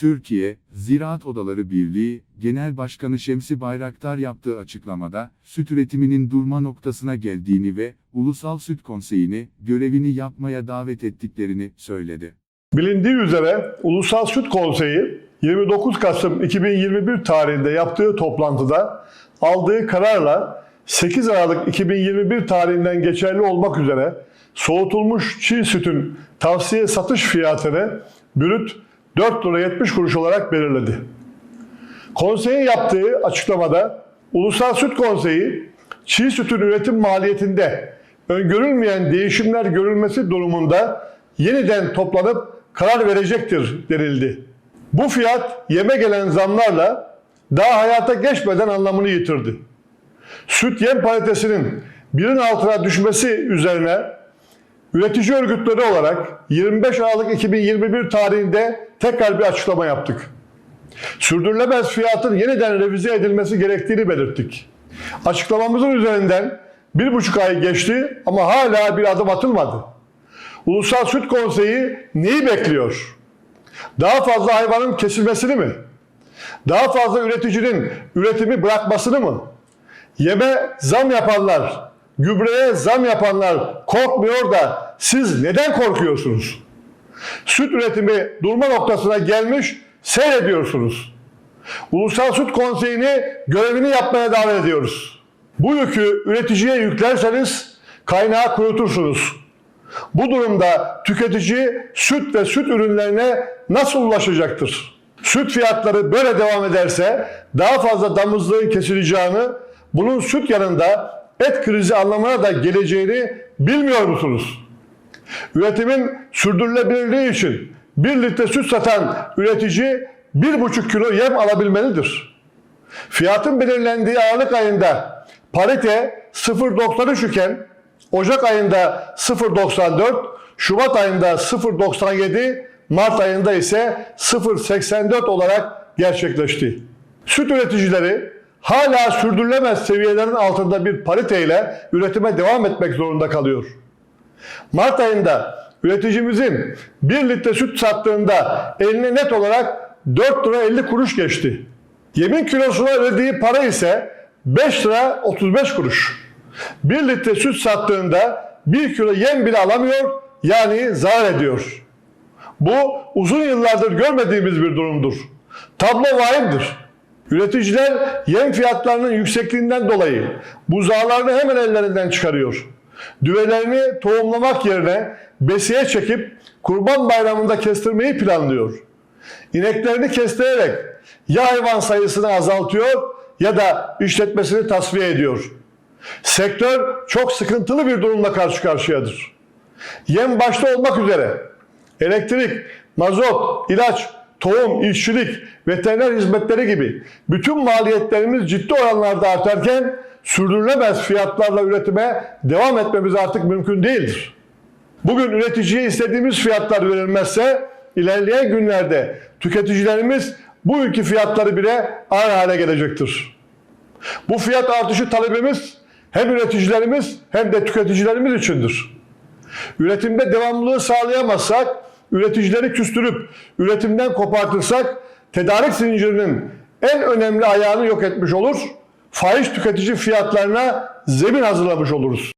Türkiye, Ziraat Odaları Birliği, Genel Başkanı Şemsi Bayraktar yaptığı açıklamada, süt üretiminin durma noktasına geldiğini ve Ulusal Süt Konseyi'ni görevini yapmaya davet ettiklerini söyledi. Bilindiği üzere Ulusal Süt Konseyi 29 Kasım 2021 tarihinde yaptığı toplantıda aldığı kararla 8 Aralık 2021 tarihinden geçerli olmak üzere soğutulmuş çiğ sütün tavsiye satış fiyatını brüt 4 lira 70 kuruş olarak belirledi. Konseyin yaptığı açıklamada Ulusal Süt Konseyi çiğ sütün üretim maliyetinde öngörülmeyen değişimler görülmesi durumunda yeniden toplanıp karar verecektir denildi. Bu fiyat yeme gelen zamlarla daha hayata geçmeden anlamını yitirdi. Süt yem paritesinin birin altına düşmesi üzerine üretici örgütleri olarak 25 Aralık 2021 tarihinde tekrar bir açıklama yaptık sürdürülemez fiyatın yeniden revize edilmesi gerektiğini belirttik. Açıklamamızın üzerinden bir buçuk ay geçti ama hala bir adım atılmadı. Ulusal Süt Konseyi neyi bekliyor? Daha fazla hayvanın kesilmesini mi? Daha fazla üreticinin üretimi bırakmasını mı? Yeme zam yapanlar, gübreye zam yapanlar korkmuyor da siz neden korkuyorsunuz? Süt üretimi durma noktasına gelmiş seyrediyorsunuz. Ulusal Süt Konseyi'ni görevini yapmaya davet ediyoruz. Bu yükü üreticiye yüklerseniz kaynağı kurutursunuz. Bu durumda tüketici süt ve süt ürünlerine nasıl ulaşacaktır? Süt fiyatları böyle devam ederse daha fazla damızlığın kesileceğini, bunun süt yanında et krizi anlamına da geleceğini bilmiyor musunuz? Üretimin sürdürülebilirliği için 1 litre süt satan üretici 1,5 kilo yem alabilmelidir. Fiyatın belirlendiği Aralık ayında parite 0.93 iken Ocak ayında 0.94, Şubat ayında 0.97, Mart ayında ise 0.84 olarak gerçekleşti. Süt üreticileri hala sürdürülemez seviyelerin altında bir pariteyle üretime devam etmek zorunda kalıyor. Mart ayında üreticimizin 1 litre süt sattığında eline net olarak 4 lira 50 kuruş geçti. Yemin kilosuna ödediği para ise 5 lira 35 kuruş. 1 litre süt sattığında 1 kilo yem bile alamıyor yani zarar ediyor. Bu uzun yıllardır görmediğimiz bir durumdur. Tablo vahimdir. Üreticiler yem fiyatlarının yüksekliğinden dolayı buzağlarını hemen ellerinden çıkarıyor. Düvelerini tohumlamak yerine besiye çekip kurban bayramında kestirmeyi planlıyor. İneklerini kestirerek ya hayvan sayısını azaltıyor ya da işletmesini tasfiye ediyor. Sektör çok sıkıntılı bir durumla karşı karşıyadır. Yem başta olmak üzere elektrik, mazot, ilaç, tohum, işçilik, veteriner hizmetleri gibi bütün maliyetlerimiz ciddi oranlarda artarken sürdürülemez fiyatlarla üretime devam etmemiz artık mümkün değildir. Bugün üreticiye istediğimiz fiyatlar verilmezse ilerleyen günlerde tüketicilerimiz bu ülke fiyatları bile ağır hale gelecektir. Bu fiyat artışı talebimiz hem üreticilerimiz hem de tüketicilerimiz içindir. Üretimde devamlılığı sağlayamazsak, üreticileri küstürüp üretimden kopartırsak tedarik zincirinin en önemli ayağını yok etmiş olur, fahiş tüketici fiyatlarına zemin hazırlamış oluruz.